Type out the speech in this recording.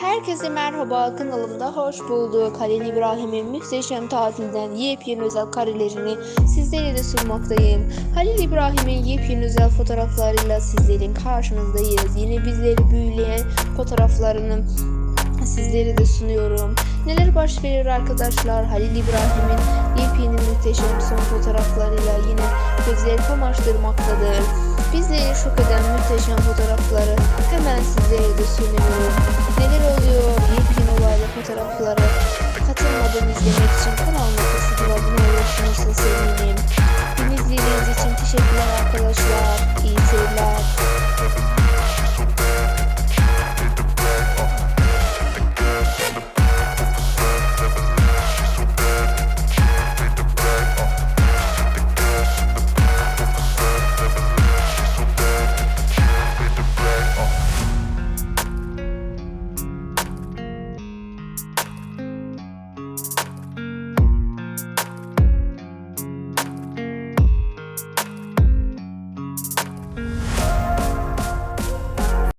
Herkese merhaba kanalımda hoş bulduk. Halil İbrahim'in muhteşem tatilden yepyeni özel karelerini sizlere de sunmaktayım. Halil İbrahim'in yepyeni özel fotoğraflarıyla sizlerin karşınızdayız. Yine bizleri büyüleyen fotoğraflarını sizlere de sunuyorum. Neler baş verir arkadaşlar? Halil İbrahim'in yepyeni muhteşem son fotoğraflarıyla yine gözleri kamaştırmaktadır. Bizleri şok eden muhteşem fotoğrafları yapılara katılmadan izlemek için